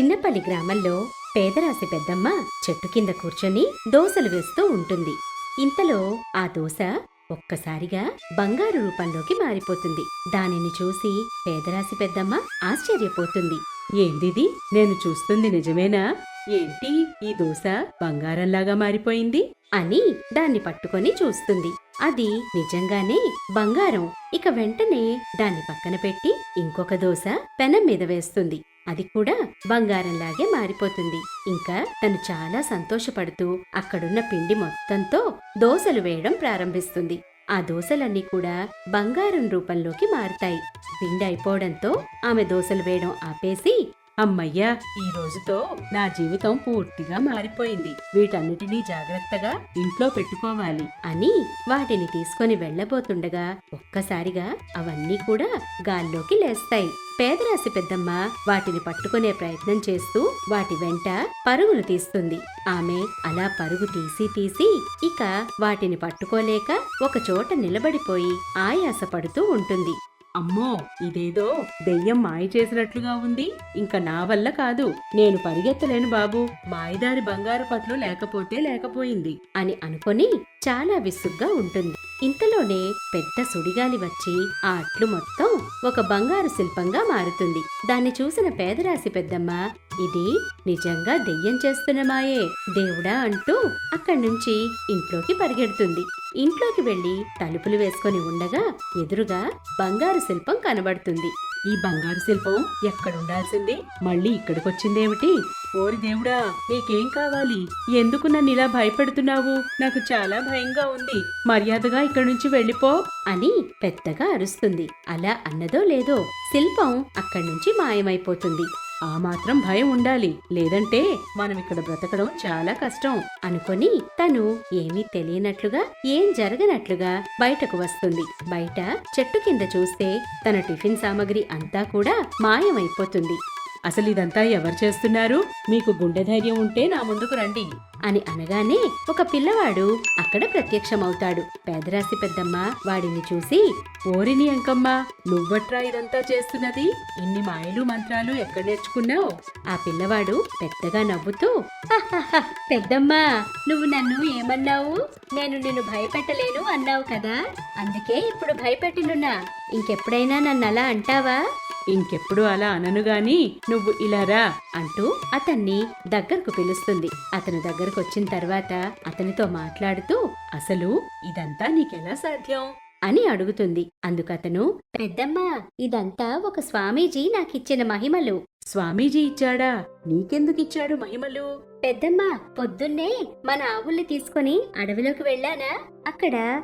చిన్నపల్లి గ్రామంలో పేదరాశి పెద్దమ్మ చెట్టు కింద కూర్చొని దోశలు వేస్తూ ఉంటుంది. ఇంతలో ఆ దోశ ఒక్కసారిగా బంగారు రూపంలోకి మారిపోతుంది. దానిని చూసి పేదరాశి పెద్దమ్మ ఆశ్చర్యపోతుంది. ఏందిది నేను చూస్తుంది నిజమేనా? ఏంటి? ఈ దోశ బంగారంలాగా మారిపోయింది? అని దాన్ని పట్టుకొని చూస్తుంది. అది నిజంగానే బంగారం. ఇక వెంటనే దాన్ని పక్కన పెట్టి ఇంకొక దోశ పెనం మీద వేస్తుంది. అది కూడా బంగారంలాగే మారిపోతుంది. ఇంకా తను చాలా సంతోషపడుతూ అక్కడున్న పిండి మొత్తంతో దోశలు వేయడం ప్రారంభిస్తుంది. ఆ దోశలన్నీ కూడా బంగారం రూపంలోకి మారుతాయి. పిండి అయిపోవడంతో ఆమె దోసలు వేయడం ఆపేసి అమ్మయ్యా ఈ రోజుతో నా జీవితం పూర్తిగా మారిపోయింది. వీటన్నిటినీ జాగ్రత్తగా ఇంట్లో పెట్టుకోవాలి అని వాటిని తీసుకొని వెళ్ళబోతుండగా ఒక్కసారిగా అవన్నీ కూడా గాల్లోకి లేస్తాయి. పేదరాశి పెద్దమ్మ వాటిని పట్టుకునే ప్రయత్నం చేస్తూ వాటి వెంట పరుగులు తీస్తుంది. ఆమె అలా పరుగు తీసి తీసి ఇక వాటిని పట్టుకోలేక ఒక చోట నిలబడిపోయి ఆయాస పడుతూ ఉంటుంది. అమ్మో ఇదేదో దెయ్యం మాయ చేసినట్లుగా ఉంది. ఇంకా నా వల్ల కాదు. నేను పరిగెత్తలేను బాబు. మాయదారి బంగారు పట్లు లేకపోతే లేకపోయింది అని అనుకొని చాలా విసుగ్గా ఉంటుంది. ఇంతలోనే పెద్ద సుడిగాలి వచ్చి ఆ అట్లు మొత్తం ఒక బంగారు శిల్పంగా మారుతుంది. దాన్ని చూసిన పేదరాశి పెద్దమ్మ ఇది నిజంగా దెయ్యం చేస్తున్న మాయే. దేవుడా అంటూ అక్కడి నుంచి ఇంట్లోకి పరిగెడుతుంది. ఇంట్లోకి వెళ్ళి తలుపులు వేసుకొని ఉండగా ఎదురుగా బంగారు శిల్పం కనబడుతుంది. ఈ బంగారు శిల్పం ఎక్కడుండాల్సింది మళ్ళీ ఇక్కడికొచ్చిందేమిటి? ఓరి దేవుడా నీకేం కావాలి? ఎందుకు నన్ను ఇలా భయపెడుతున్నావు? నాకు చాలా భయంగా ఉంది. మర్యాదగా ఇక్కడి నుంచి వెళ్ళిపో అని పెద్దగా అరుస్తుంది. అలా అన్నదో లేదో శిల్పం అక్కడి నుంచి మాయమైపోతుంది. ఆ మాత్రం భయం ఉండాలి. లేదంటే మనం ఇక్కడ బ్రతకడం చాలా కష్టం. అనుకొని తను ఏమీ తెలియనట్లుగా ఏం జరగనట్లుగా బయటకు వస్తుంది. బయట చెట్టు కింద చూస్తే తన టిఫిన్ సామాగ్రి అంతా కూడా మాయమైపోతుంది. అసలు ఇదంతా ఎవరు చేస్తున్నారు? మీకు గుండె ధైర్యం ఉంటే నా ముందుకు రండి అని అనగానే ఒక పిల్లవాడు అక్కడ ప్రత్యక్షమవుతాడు. పేదరాశి పెద్దమ్మ వాడిని చూసి ఓరిని అంకమ్మ నువ్వట్రా ఇదంతా చేస్తున్నది? ఇన్ని మాయలు మంత్రాలు ఎక్కడ నేర్చుకున్నావు? ఆ పిల్లవాడు పెద్దగా నవ్వుతూ "హహహ, పెద్దమ్మా నువ్వు నన్ను ఏమన్నావు? నేను నిన్ను భయపెట్టలేను అన్నావు కదా? అందుకే ఇప్పుడు భయపెట్టినున్నా ఇంకెప్పుడైనా నన్ను అలా అంటావా? ఇంకెప్పుడు అలా అనను గాని నువ్వు ఇలా రా అంటూ అతన్ని దగ్గరకు పిలుస్తుంది. అతను దగ్గరకు వచ్చిన తర్వాత అతనితో మాట్లాడుతూ అసలు ఇదంతా నీకెలా సాధ్యం? అని అడుగుతుంది. అందుకతను పెద్దమ్మ ఇదంతా ఒక స్వామీజీ నాకిచ్చిన మహిమలు. స్వామీజీ ఇచ్చాడా? నీకెందుకు ఇచ్చాడు మహిమలు? పెద్దమ్మ పొద్దున్నే మన ఆవుల్ని తీసుకొని అడవిలోకి వెళ్ళానా? అక్కడ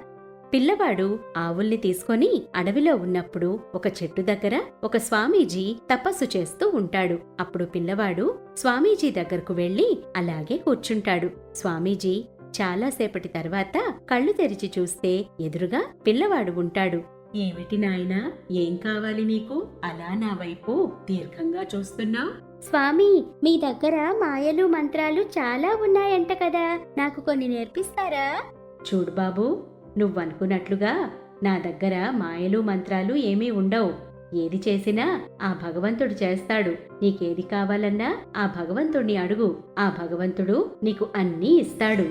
పిల్లవాడు ఆవుల్ని తీసుకొని అడవిలో ఉన్నప్పుడు ఒక చెట్టు దగ్గర ఒక స్వామీజీ తపస్సు చేస్తూ ఉంటాడు. అప్పుడు పిల్లవాడు స్వామీజీ దగ్గరకు వెళ్ళి అలాగే కూర్చుంటాడు. స్వామీజీ చాలాసేపటి తర్వాత కళ్ళు తెరిచి చూస్తే ఎదురుగా పిల్లవాడు ఉంటాడు. ఏమిటి నాయనా? ఏం కావాలి నీకు? అలా నా వైపు దీర్ఘంగా చూస్తున్నావు స్వామి మీ దగ్గర మాయలు మంత్రాలు చాలా ఉన్నాయంట కదా. నాకు కొన్ని నేర్పిస్తారా? చూడు బాబు నువ్వనుకున్నట్లుగా నా దగ్గర మాయలు మంత్రాలు ఏమీ ఉండవు. ఏది చేసినా ఆ భగవంతుడు చేస్తాడు. నీకేది కావాలన్నా ఆ భగవంతుడిని అడుగు. ఆ భగవంతుడు నీకు అన్నీ ఇస్తాడు.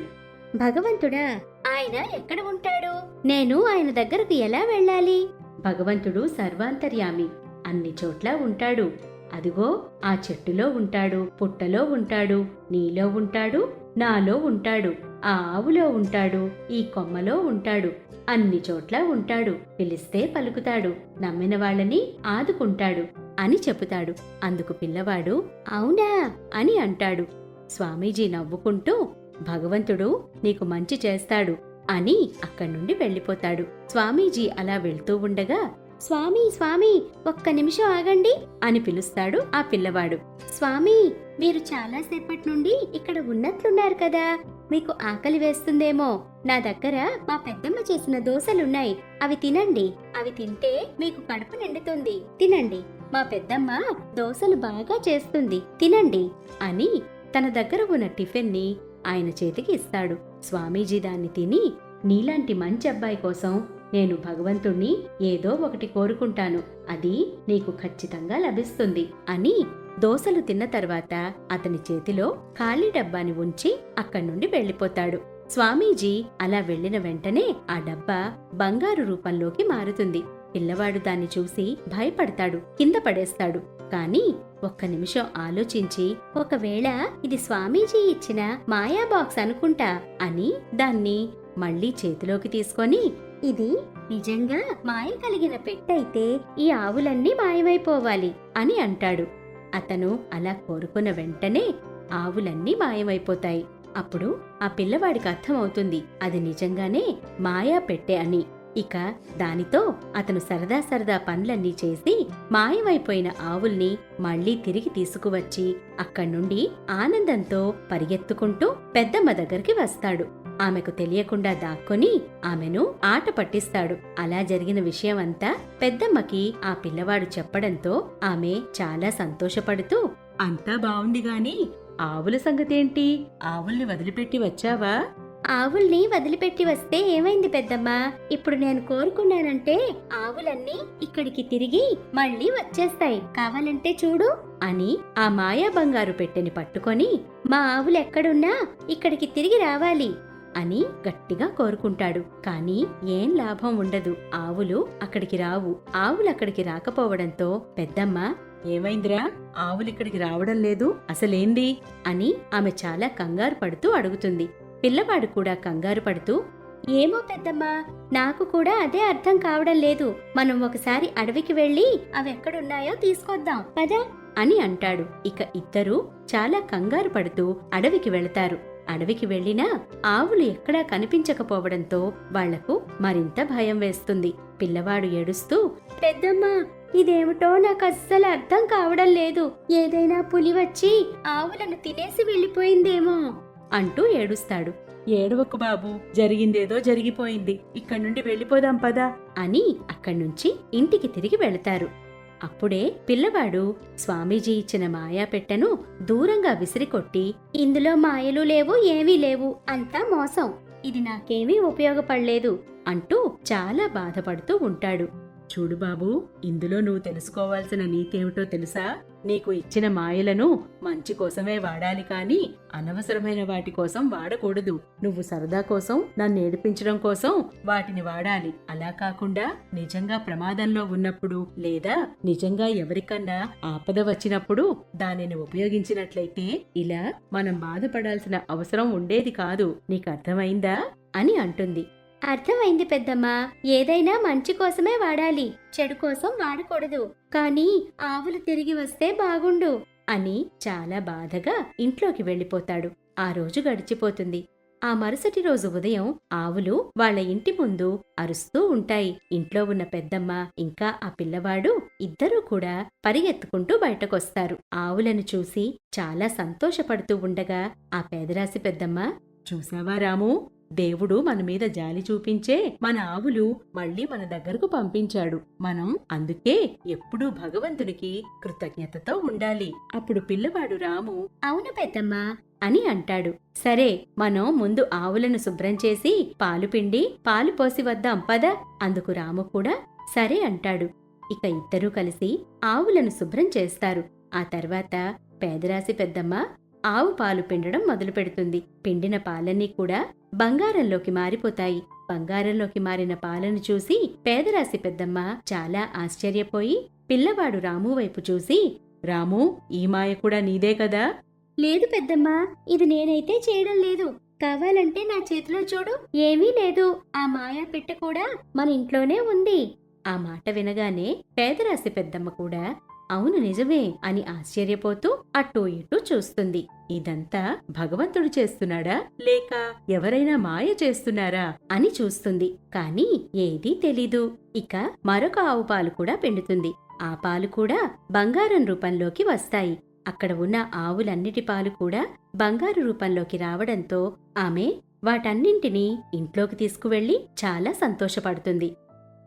భగవంతుడా ఆయన ఎక్కడ ఉంటాడు? నేను ఆయన దగ్గరకు ఎలా వెళ్ళాలి? భగవంతుడు సర్వాంతర్యామి. అన్ని చోట్ల ఉంటాడు. అదిగో ఆ చెట్టులో ఉంటాడు పుట్టలో ఉంటాడు నీలో ఉంటాడు నాలో ఉంటాడు. ఆ ఆవులో ఉంటాడు ఈ కొమ్మలో ఉంటాడు అన్ని చోట్ల ఉంటాడు పిలిస్తే పలుకుతాడు నమ్మిన వాళ్ళని ఆదుకుంటాడు అని చెబుతాడు. అందుకు పిల్లవాడు అవునా? అని అంటాడు. స్వామీజీ నవ్వుకుంటూ భగవంతుడు నీకు మంచి చేస్తాడు అని అక్కడి నుండి వెళ్ళిపోతాడు. స్వామీజీ అలా వెళ్తూ ఉండగా స్వామి స్వామి ఒక్క నిమిషం ఆగండి అని పిలుస్తాడు ఆ పిల్లవాడు. స్వామి మీరు చాలాసేపటి నుండి ఇక్కడ ఉన్నట్లున్నారు కదా. మీకు ఆకలి వేస్తుందేమో. నా దగ్గర మా పెద్దమ్మ చేసిన దోశలున్నాయి. అవి తినండి. అవి తింటే మీకు కడుపు నిండుతుంది. తినండి. మా పెద్దమ్మ దోశలు బాగా చేస్తుంది. తినండి అని తన దగ్గర ఉన్న టిఫిన్ని ఆయన చేతికి ఇస్తాడు. స్వామీజీ దాన్ని తిని నీలాంటి మంచి అబ్బాయి కోసం నేను భగవంతుణ్ణి ఏదో ఒకటి కోరుకుంటాను. అది నీకు ఖచ్చితంగా లభిస్తుంది అని దోసలు తిన్న తర్వాత అతని చేతిలో ఖాళీ డబ్బాని ఉంచి అక్కడి నుండి వెళ్ళిపోతాడు. స్వామీజీ అలా వెళ్ళిన వెంటనే ఆ డబ్బా బంగారు రూపంలోకి మారుతుంది. పిల్లవాడు దాన్ని చూసి భయపడతాడు కింద పడేస్తాడు. కాని ఒక్క నిమిషం ఆలోచించి ఒకవేళ ఇది స్వామీజీ ఇచ్చిన మాయా బాక్స్ అనుకుంటా అని దాన్ని మళ్ళీ చేతిలోకి తీసుకొని ఇది నిజంగా మాయ కలిగిన పెట్టయితే ఈ ఆవులన్నీ మాయమైపోవాలి అని అంటాడు. అతను అలా కోరుకున్న వెంటనే ఆవులన్నీ మాయమైపోతాయి. అప్పుడు ఆ పిల్లవాడికి అర్థమవుతుంది. అది నిజంగానే మాయా పెట్టే అని. ఇక దానితో అతను సరదా సరదా పనులన్నీ చేసి మాయమైపోయిన ఆవుల్ని మళ్ళీ తిరిగి తీసుకువచ్చి అక్కడ్నుండి ఆనందంతో పరిగెత్తుకుంటూ పెద్దమ్మ దగ్గరికి వస్తాడు. ఆమెకు తెలియకుండా దాక్కొని ఆమెను ఆట పట్టిస్తాడు. అలా జరిగిన విషయం అంతా పెద్దమ్మకి ఆ పిల్లవాడు చెప్పడంతో ఆమె చాలా సంతోషపడుతూ అంతా బావుంది గాని ఆవుల సంగతేంటి? ఆవుల్ని వదిలిపెట్టి వచ్చావా? ఆవుల్ని వదిలిపెట్టి వస్తే ఏమైంది పెద్దమ్మా? ఇప్పుడు నేను కోరుకున్నానంటే ఆవులన్నీ ఇక్కడికి తిరిగి మళ్ళీ వచ్చేస్తాయి. కావాలంటే చూడు. అని ఆ మాయా బంగారు పెట్టెని పట్టుకొని మా ఆవులు ఎక్కడున్నా ఇక్కడికి తిరిగి రావాలి. అని గట్టిగా కోరుకుంటాడు. కానీ ఏం లాభం ఉండదు. ఆవులు అక్కడికి రావు. ఆవులు అక్కడికి రాకపోవడంతో పెద్దమ్మ ఏమైందిరా? ఆవులు ఇక్కడికి రావడం లేదు. అసలేంది? అని ఆమె చాలా కంగారు పడుతూ అడుగుతుంది. పిల్లవాడు కూడా కంగారు పడుతూ ఏమో పెద్దమ్మా నాకు కూడా అదే అర్థం కావడం లేదు. మనం ఒకసారి అడవికి వెళ్ళి అవి ఎక్కడున్నాయో తీసుకొద్దాం. పదా. అని అంటాడు. ఇక ఇద్దరూ చాలా కంగారు పడుతూ అడవికి వెళతారు. అడవికి వెళ్ళినా ఆవులు ఎక్కడా కనిపించకపోవడంతో వాళ్ళకు మరింత భయం వేస్తుంది. పిల్లవాడు ఏడుస్తూ పెద్దమ్మా ఇదేమిటో నాకు అస్సలు అర్థం కావడం లేదు. ఏదైనా పులి వచ్చి ఆవులను తినేసి వెళ్ళిపోయిందేమో అంటూ ఏడుస్తాడు. ఏడవకు బాబు జరిగిందేదో జరిగిపోయింది. ఇక్కడి నుండి వెళ్ళిపోదాం పదా అని అక్కడి నుంచి ఇంటికి తిరిగి వెళతారు. అప్పుడే పిల్లవాడు స్వామీజీ ఇచ్చిన మాయా పెట్టెను దూరంగా విసిరికొట్టి ఇందులో మాయలు లేవు ఏమీ లేవు అంతా మోసం. ఇది నాకేమీ ఉపయోగపడలేదు అంటూ చాలా బాధపడుతూ ఉంటాడు. చూడు బాబు ఇందులో నువ్వు తెలుసుకోవాల్సిన నీతేమిటో తెలుసా? నీకు ఇచ్చిన మాయలను మంచి కోసమే వాడాలి కాని అనవసరమైన వాటి కోసం వాడకూడదు. నువ్వు సరదా కోసం నన్ను ఏడిపించడం కోసం వాటిని వాడాలి. అలా కాకుండా నిజంగా ప్రమాదంలో ఉన్నప్పుడు లేదా నిజంగా ఎవరికన్నా ఆపద వచ్చినప్పుడు దానిని ఉపయోగించినట్లయితే ఇలా మనం బాధపడాల్సిన అవసరం ఉండేది కాదు. నీకు అర్థమైందా? అని అంటుంది. అర్థమైంది పెద్దమ్మా. ఏదైనా మంచి కోసమే వాడాలి. చెడు కోసం వాడకూడదు. కానీ ఆవులు తిరిగి వస్తే బాగుండు అని చాలా బాధగా ఇంట్లోకి వెళ్ళిపోతాడు. ఆ రోజు గడిచిపోతుంది. ఆ మరుసటి రోజు ఉదయం ఆవులు వాళ్ళ ఇంటి ముందు అరుస్తూ ఉంటాయి. ఇంట్లో ఉన్న పెద్దమ్మ ఇంకా ఆ పిల్లవాడు ఇద్దరూ కూడా పరిగెత్తుకుంటూ బయటకొస్తారు. ఆవులను చూసి చాలా సంతోషపడుతూ ఉండగా ఆ పేదరాశి పెద్దమ్మ చూసావా రాము? దేవుడు మన మీద జాలి చూపించే మన ఆవులు మళ్ళీ మన దగ్గరకు పంపించాడు. మనం అందుకే ఎప్పుడూ భగవంతునికి కృతజ్ఞతతో ఉండాలి. అప్పుడు పిల్లవాడు రాము అవును పెద్దమ్మా అని అంటాడు. సరే మనం ముందు ఆవులను శుభ్రం చేసి పాలు పిండి పాలు పోసి వద్దాం పద అందుకు రాము కూడా సరే అంటాడు. ఇక ఇద్దరూ కలిసి ఆవులను శుభ్రం చేస్తారు. ఆ తర్వాత పేదరాశి పెద్దమ్మ ఆవు పాలు పిండడం మొదలు పెడుతుంది పిండిన పాలన్నీ కూడా బంగారంలోకి మారిపోతాయి. బంగారంలోకి మారిన పాలను చూసి పేదరాశి పెద్దమ్మ చాలా ఆశ్చర్యపోయి పిల్లవాడు రాము వైపు చూసి రాము ఈ మాయ కూడా నీదే కదా? లేదు పెద్దమ్మా ఇది నేనైతే చేయడం లేదు. కావాలంటే నా చేతిలో చూడు. ఏమీ లేదు. ఆ మాయా పెట్టె కూడా మన ఇంట్లోనే ఉంది. ఆ మాట వినగానే పేదరాశి పెద్దమ్మ కూడా అవును నిజమే అని ఆశ్చర్యపోతూ అటూ ఇటూ చూస్తుంది. ఇదంతా భగవంతుడు చేస్తున్నాడా? లేక ఎవరైనా మాయ చేస్తున్నారా? అని చూస్తుంది. కాని ఏదీ తెలీదు. ఇక మరొక ఆవు పాలు కూడా పిండుతుంది. ఆ పాలు కూడా బంగారం రూపంలోకి వస్తాయి. అక్కడ ఉన్న ఆవులన్నిటి పాలు కూడా బంగారు రూపంలోకి రావడంతో ఆమె వాటన్నింటినీ ఇంట్లోకి తీసుకువెళ్ళి చాలా సంతోషపడుతుంది.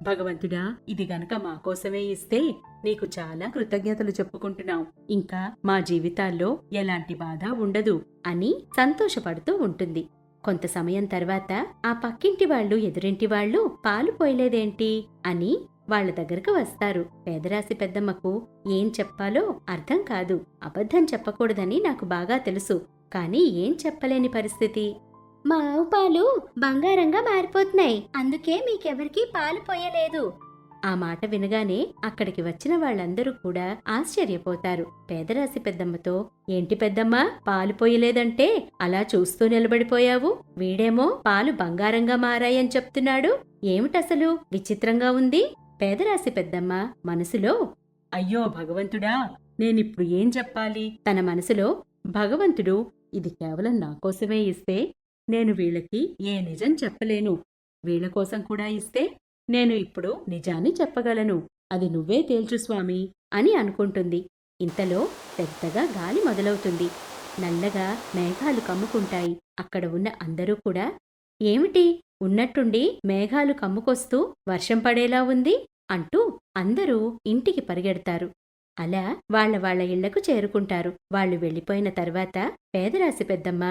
భగవంతుడా ఇది గనక మా కోసమే ఇస్తే నీకు చాలా కృతజ్ఞతలు చెప్పుకుంటున్నాం ఇంకా మా జీవితాల్లో ఎలాంటి బాధ ఉండదు అని సంతోషపడుతూ ఉంటుంది. కొంత సమయం తర్వాత ఆ పక్కింటి వాళ్ళు ఎదురింటి వాళ్ళు పాలు పోయలేదేంటి అని వాళ్ళ దగ్గరకు వస్తారు. పేదరాశి పెద్దమ్మకు ఏం చెప్పాలో అర్థం కాదు. అబద్ధం చెప్పకూడదని నాకు బాగా తెలుసు. కానీ ఏం చెప్పలేని పరిస్థితి? మా ఆవు పాలు బంగారంగా మారిపోతున్నాయి. అందుకే మీకెవరికీ పాలు పోయలేదు. ఆ మాట వినగానే అక్కడికి వచ్చిన వాళ్ళందరూ కూడా ఆశ్చర్యపోతారు. పేదరాశి పెద్దమ్మతో ఏంటి పెద్దమ్మ పాలు పోయలేదంటే అలా చూస్తూ నిలబడిపోయావు? వీడేమో పాలు బంగారంగా మారాయని చెప్తున్నాడు. ఏమిటసలు? విచిత్రంగా ఉంది. పేదరాశి పెద్దమ్మ మనసులో అయ్యో భగవంతుడా నేనిప్పుడు ఏం చెప్పాలి? తన మనసులో భగవంతుడు ఇది కేవలం నా కోసమే ఇస్తే నేను వీళ్ళకి ఏ నిజం చెప్పలేను. వీళ్ళ కోసం కూడా ఇస్తే నేను ఇప్పుడు నిజాన్ని చెప్పగలను. అది నువ్వే తేల్చు స్వామి అని అనుకుంటుంది. ఇంతలో పెద్దగా గాలి మొదలవుతుంది. నల్లగా మేఘాలు కమ్ముకుంటాయి. అక్కడ ఉన్న అందరూ కూడా ఏమిటి? ఉన్నట్టుండి మేఘాలు కమ్ముకొస్తూ వర్షం పడేలా ఉంది? అంటూ అందరూ ఇంటికి పరిగెడతారు. అలా వాళ్ళ వాళ్ళ ఇళ్ళకు చేరుకుంటారు. వాళ్ళు వెళ్ళిపోయిన తర్వాత పేదరాశి పెద్దమ్మ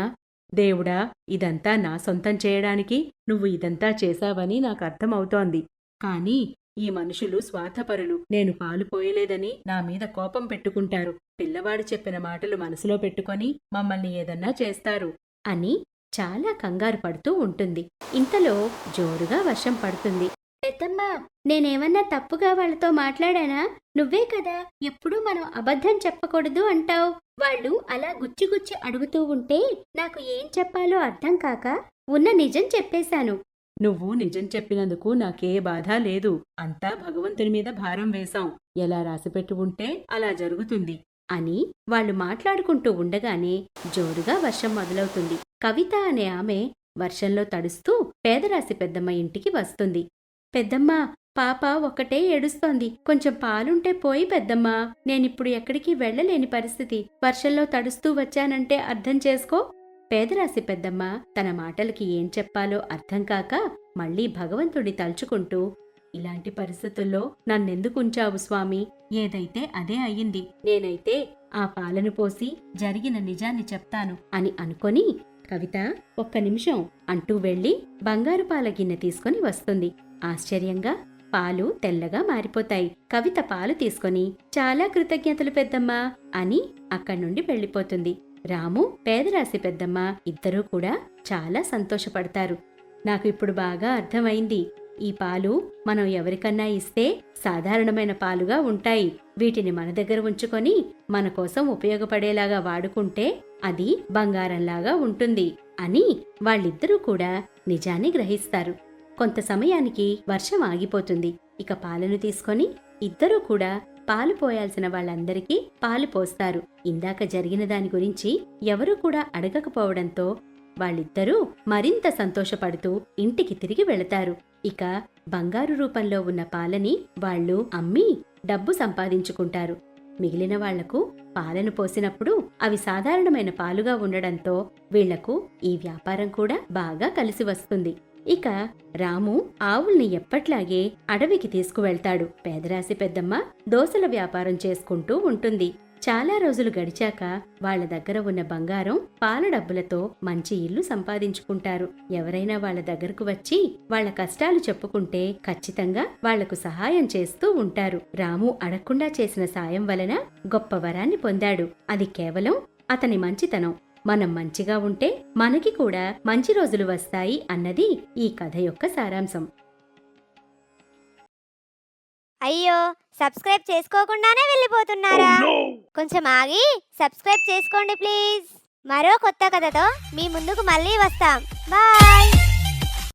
దేవుడా ఇదంతా నా సొంతం చేయడానికి నువ్వు ఇదంతా చేశావని నాకు అర్థమవుతోంది కానీ ఈ మనుషులు స్వార్థపరులు. నేను పాలు పోయలేదని నా మీద కోపం పెట్టుకుంటారు. పిల్లవాడు చెప్పిన మాటలు మనసులో పెట్టుకొని మమ్మల్ని ఏదన్నా చేస్తారు అని చాలా కంగారు పడుతూ ఉంటుంది. ఇంతలో జోరుగా వర్షం పడుతుంది. పెద్దమ్మా నేనేమన్నా తప్పుగా వాళ్ళతో మాట్లాడానా? నువ్వే కదా ఎప్పుడూ మనం అబద్ధం చెప్పకూడదు అంటావు. వాళ్ళు అలా గుచ్చి గుచ్చి అడుగుతూ ఉంటే నాకు ఏం చెప్పాలో అర్థం కాక ఉన్న నిజం చెప్పేశాను. నువ్వు నిజం చెప్పినందుకు నాకే బాధ లేదు. అంతా భగవంతుని మీద భారం వేశాం. ఎలా రాసిపెట్టి ఉంటే అలా జరుగుతుంది. అని వాళ్ళు మాట్లాడుకుంటూ ఉండగానే జోరుగా వర్షం మొదలవుతుంది. కవిత అనే ఆమె వర్షంలో తడుస్తూ పేదరాశి పెద్దమ్మ ఇంటికి వస్తుంది. పెద్దమ్మ పాప ఒక్కటే ఏడుస్తోంది. కొంచెం పాలుంటే పోయి పెద్దమ్మా నేనిప్పుడు ఎక్కడికి వెళ్ళలేని పరిస్థితి. వర్షంలో తడుస్తూ వచ్చానంటే అర్థం చేసుకో. పేదరాశి పెద్దమ్మ తన మాటలకి ఏం చెప్పాలో అర్థం కాక మళ్ళీ భగవంతుడి తలుచుకుంటూ ఇలాంటి పరిస్థితుల్లో నన్నెందుకు ఉంచావు స్వామి? ఏదైతే అదే అయ్యింది నేనైతే ఆ పాలను పోసి జరిగిన నిజాన్ని చెప్తాను అని అనుకొని కవిత ఒక్క నిమిషం అంటూ వెళ్ళి బంగారు పాల గిన్నె తీసుకొని వస్తుంది. ఆశ్చర్యంగా పాలు తెల్లగా మారిపోతాయి. కవిత పాలు తీసుకొని చాలా కృతజ్ఞతలు పెద్దమ్మా అని అక్కడి నుండి వెళ్ళిపోతుంది. రాము పేదరాశి పెద్దమ్మ ఇద్దరూ కూడా చాలా సంతోషపడతారు. నాకు ఇప్పుడు బాగా అర్థమైంది. ఈ పాలు మనం ఎవరికన్నా ఇస్తే సాధారణమైన పాలుగా ఉంటాయి. వీటిని మన దగ్గర ఉంచుకొని మన కోసం ఉపయోగపడేలాగా వాడుకుంటే అది బంగారంలాగా ఉంటుంది అని వాళ్ళిద్దరూ కూడా నిజాన్ని గ్రహిస్తారు. కొంత సమయానికి వర్షం ఆగిపోతుంది. ఇక పాలను తీసుకొని ఇద్దరూ కూడా పాలు పోయాల్సిన వాళ్ళందరికీ పాలు పోస్తారు. ఇందాక జరిగిన దాని గురించి ఎవరూ కూడా అడగకపోవడంతో వాళ్ళిద్దరూ మరింత సంతోషపడుతూ ఇంటికి తిరిగి వెళతారు. ఇక బంగారు రూపంలో ఉన్న పాలని వాళ్ళు అమ్మి డబ్బు సంపాదించుకుంటారు. మిగిలిన వాళ్ళకు పాలను పోసినప్పుడు అవి సాధారణమైన పాలుగా ఉండడంతో వీళ్ళకు ఈ వ్యాపారం కూడా బాగా కలిసి వస్తుంది. ఇక రాము ఆవుల్ని ఎప్పట్లాగే అడవికి తీసుకువెళ్తాడు. పేదరాశి పెద్దమ్మ దోసల వ్యాపారం చేసుకుంటూ ఉంటుంది. చాలా రోజులు గడిచాక వాళ్ళ దగ్గర ఉన్న బంగారం పాల డబ్బులతో మంచి ఇల్లు సంపాదించుకుంటారు. ఎవరైనా వాళ్ళ దగ్గరకు వచ్చి వాళ్ళ కష్టాలు చెప్పుకుంటే ఖచ్చితంగా వాళ్ళకు సహాయం చేస్తూ ఉంటారు. రాము అడగకుండా చేసిన సాయం వలన గొప్ప వరాన్ని పొందాడు. అది కేవలం అతని మంచితనం. మనం మంచిగా ఉంటే మనకి కూడా మంచి రోజులు వస్తాయి అన్నది ఈ కథ యొక్క సారాంశం. అయ్యో సబ్స్క్రైబ్ చేసుకోకుండానే వెళ్ళిపోతున్నారా? కొంచెం ఆగి సబ్స్క్రైబ్ చేసుకోండి ప్లీజ్. మరో కొత్త కథతో మీ ముందుకు మళ్ళీ వస్తాం. బాయ్!